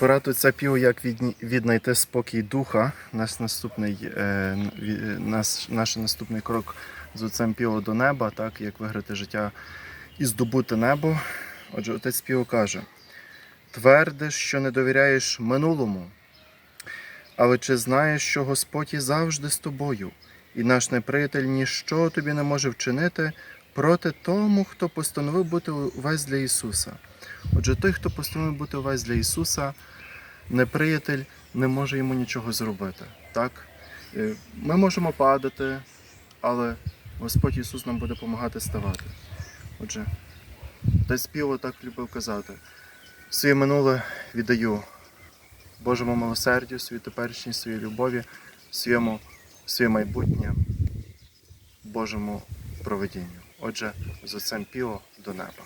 Отця Піо, як віднайти спокій духа. Наш наступний, е, е, наш, наш наступний крок з отцем Піо до неба, так, як виграти життя і здобути небо. Отже, отець Піо каже: твердиш, що не довіряєш минулому, але чи знаєш, що Господь і завжди з тобою, і наш неприятель ніщо тобі не може вчинити проти тому, хто постановив бути увесь для Ісуса. Отже, той, хто постановив бути увесь для Ісуса, неприятель не може йому нічого зробити. Так? Е, Ми можемо падати, але Господь Ісус нам буде допомагати ставати. Отже, десь Піло так любив казати: своє минуле віддаю Божому милосердю, своїй теперішній своїй любові, своєму, своє майбутнє Божому проведінню. Отже, з отцем Піо до неба.